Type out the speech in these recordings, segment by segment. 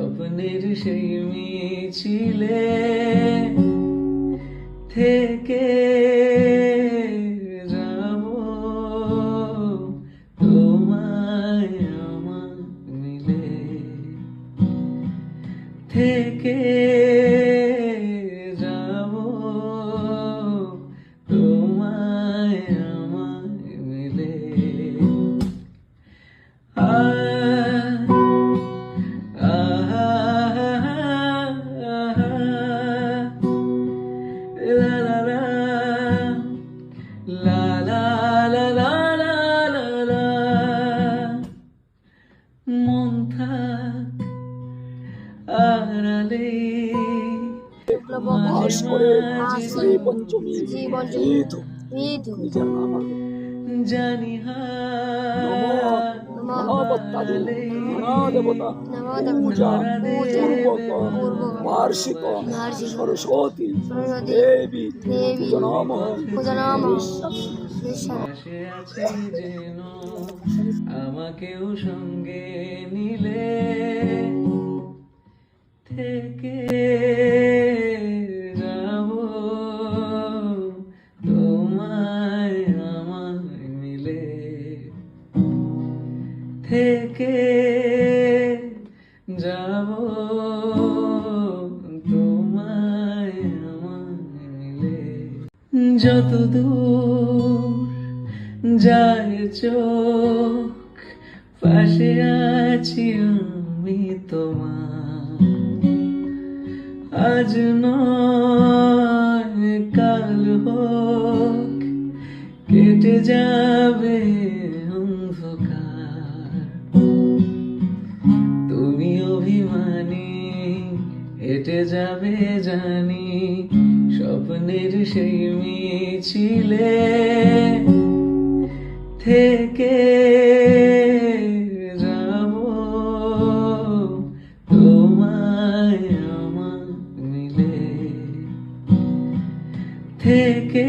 স্বপ্নের সেই মিছিলে থেকে যাব। তোমায় আমার মিলে থেকে যাব। তোমায় আমার মিলে। আহ নামাকে জানি বার্ষিক সরস্বতী দেবী যেন আমাকেও সঙ্গে নিলে তোমায় আমার মিলে থেকে যাব। তোমায় আমার মিলে যত দূর যায় চোখ, পাশে আছি আমি তোমার। আজ নয় যাবে অন্ধকার। তুমি অভিমানী, হেঁটে যাবে জানি, স্বপ্নের সেই মিছিলে থেকে যাব। তোমায় আমার মিলে থেকে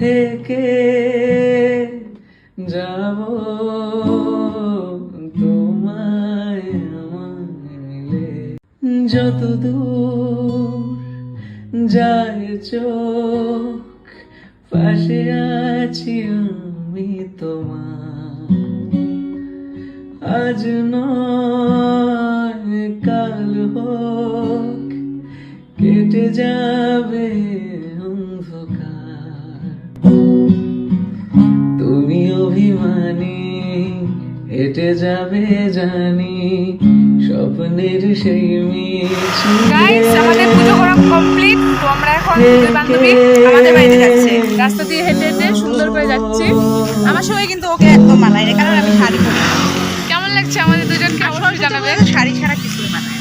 থেকে যাব তোমায় যত দূর চোখ, পাশে আছি আমি তোমার। আজ নয়, কাল হোক, কেটে যাবে হেঁটে যাবে জানি স্বপ্নের সেই গাইস আমাদের পুজো করা কমপ্লিট তো আমরা এখন দুই বান্ধবী আমাদের বাড়িতে যাচ্ছি। রাস্তা দিয়ে হেঁটে হেঁটে সুন্দর করে যাচ্ছি। আমার সবাই কিন্তু ওকে একদম মানায় না কারণ আমি শাড়ি পরি। কেমন লাগছে আমাদের দুজনকে অবশ্যই জানাবে শাড়ি ছাড়া কিছু মানায়